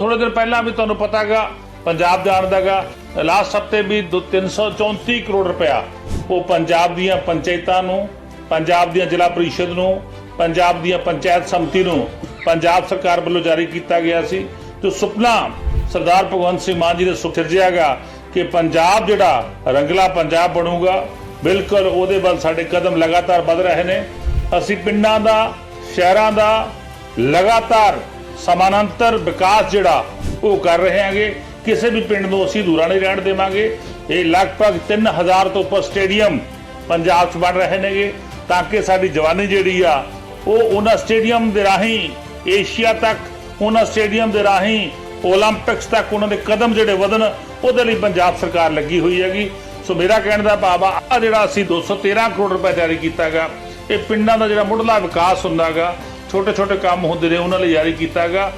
ਥੋੜੇ ਦਿਨ ਪਹਿਲਾਂ ਵੀ ਤੁਹਾਨੂੰ ਪਤਾਗਾ, ਪੰਜਾਬ ਜਾਣਦਾਗਾ ਲਾਸਟ ਹਫ਼ਤੇ ਵੀ 334 ਕਰੋੜ ਰੁਪਇਆ ਉਹ ਪੰਜਾਬ ਦੀਆਂ ਪੰਚਾਇਤਾਂ ਨੂੰ, ਪੰਜਾਬ ਦੀਆਂ ਜ਼ਿਲ੍ਹਾ ਪਰਿਸ਼ਦ ਨੂੰ, ਪੰਜਾਬ ਦੀਆਂ ਪੰਚਾਇਤ ਸਮਿਤੀ ਨੂੰ ਪੰਜਾਬ ਸਰਕਾਰ ਵੱਲੋਂ ਜਾਰੀ ਕੀਤਾ ਗਿਆ ਸੀ। ਤੇ ਸੁਪਨਾ ਸਰਦਾਰ ਭਗਵੰਤ ਸਿੰਘ ਮਾਨ ਜੀ ਨੇ ਸੁਖਰਜਿਆਗਾ ਕਿ ਪੰਜਾਬ ਜਿਹੜਾ ਰੰਗਲਾ ਪੰਜਾਬ ਬਣੂਗਾ, ਬਿਲਕੁਲ ਉਹਦੇ ਵੱਲ ਸਾਡੇ ਕਦਮ ਲਗਾਤਾਰ ਵਧ ਰਹੇ ਨੇ। ਅਸੀਂ ਪਿੰਡਾਂ ਦਾ, ਸ਼ਹਿਰਾਂ ਦਾ ਲਗਾਤਾਰ ਸਮਾਨਾਂਤਰ ਵਿਕਾਸ ਜਿਹੜਾ ਉਹ ਕਰ ਰਹੇ ਹਾਂਗੇ। ਕਿਸੇ ਵੀ ਪਿੰਡ ਨੂੰ ਅਸੀਂ ਦੂਰਾ ਨਹੀਂ ਰਹਿਣ ਦੇਵਾਂਗੇ। ਇਹ ਲਗਭਗ 3000 ਤੋਂ ਉੱਪਰ ਸਟੇਡੀਅਮ ਪੰਜਾਬ 'ਚ ਬਣ ਰਹੇ ਨੇਗੇ। ਤਾਂ ਕਿ ਸਾਡੀ ਜਵਾਨੀ ਜਿਹੜੀ ਆ, ਉਹ ਉਹਨਾਂ ਸਟੇਡੀਅਮ ਦੇ ਰਾਹੀਂ ਏਸ਼ੀਆ ਤੱਕ, ਉਹਨਾਂ ਸਟੇਡੀਅਮ ਦੇ ਰਾਹੀਂ 올림픽ਸ ਤੱਕ ਉਹਨਾਂ ਦੇ ਕਦਮ ਜਿਹੜੇ ਵਧਣ, ਉਹਦੇ ਲਈ ਪੰਜਾਬ ਸਰਕਾਰ ਲੱਗੀ ਹੋਈ ਹੈਗੀ। ਸੋ ਮੇਰਾ ਕਹਿਣ ਦਾ ਭਾਵ ਆ ਜਿਹੜਾ ਅਸੀਂ 213 ਕਰੋੜ ਰੁਪਏ ਜਾਰੀ ਕੀਤਾਗਾ, ਇਹ ਪਿੰਡਾਂ ਦਾ ਜਿਹੜਾ ਮੁੱਢਲਾ ਵਿਕਾਸ ਹੁੰਦਾਗਾ ਛੋਟੇ ਛੋਟੇ ਕੰਮ ਹੁੰਦੇ ਨੇ ਉਹਨਾਂ ਲਈ ਜਾਰੀ ਕੀਤਾਗਾ।